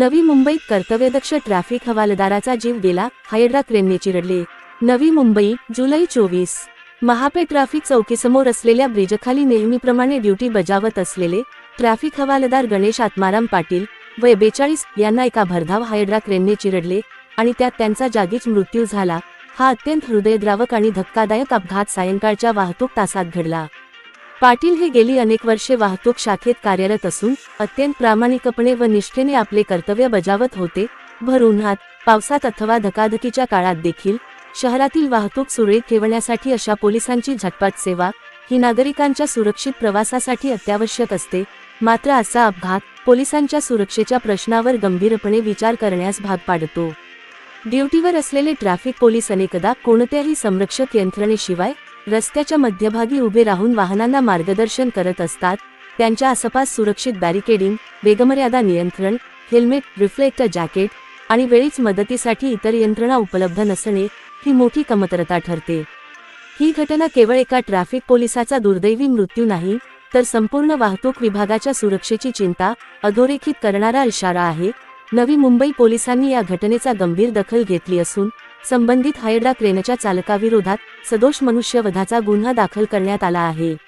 नवी मुंबईत कर्तव्यदक्ष ट्रॅफिक हवालदाराचा जीव गेला हायड्रा क्रेनने चिरडले. नवी मुंबई जुलै चोवीस. महापे ट्रॅफिक चौकीसमोर असलेल्या ब्रिजखाली नेहमीप्रमाणे ड्युटी बजावत असलेले ट्रॅफिक हवालदार गणेश आत्माराम पाटील वय बेचाळीस यांना एका भरधाव हायड्रा क्रेनने चिरडले आणि त्यात त्यांचा जागीच मृत्यू झाला. हा अत्यंत हृदयद्रावक आणि धक्कादायक अपघात सायंकाळच्या वाहतूक तासात घडला. पाटील हे गेली अनेक वर्षे वाहतूक शाखेत कार्यरत असून अत्यंत प्रामाणिकपणे व निष्ठेने आपले कर्तव्य बजावत होते. भर उन्हात पावसात अथवा धकाधकीच्या काळात देखील शहरातील वाहतूक सुरळीत ठेवण्यासाठी अशा पोलिसांची झटपट सेवा ही नागरिकांच्या सुरक्षित प्रवासासाठी अत्यावश्यक असते. मात्र असा अपघात पोलिसांच्या सुरक्षेच्या प्रश्नावर गंभीरपणे विचार करण्यास भाग पाडतो. ड्युटीवर असलेले ट्रॅफिक पोलीस अनेकदा कोणत्याही संरक्षक यंत्रणेशिवाय रस्त्याच्या मध्यभागी उभे राहून वाहनांना मार्गदर्शन करत असतात त्यांच्या आसपास सुरक्षित बॅरिकेडिंग वेगमर्यादा नियंत्रण हेल्मेट रिफ्लेक्टर जॅकेट आणि वेळीच मदतीसाठी इतर यंत्रणा उपलब्ध नसणे ही मोठी कमतरता ठरते. ही घटना केवळ एका ट्रॅफिक पोलिसाचा दुर्दैवी मृत्यू नाही तर संपूर्ण वाहतूक विभागाच्या सुरक्षेची चिंता अधोरेखित करणारा इशारा आहे. नवी मुंबई पोलिसांनी या घटनेचा गंभीर दखल घेतली असून संबंधित हायड्रा क्रेनच्या चालकाविरोधात सदोष मनुष्यवधाचा गुन्हा दाखल करण्यात आला आहे.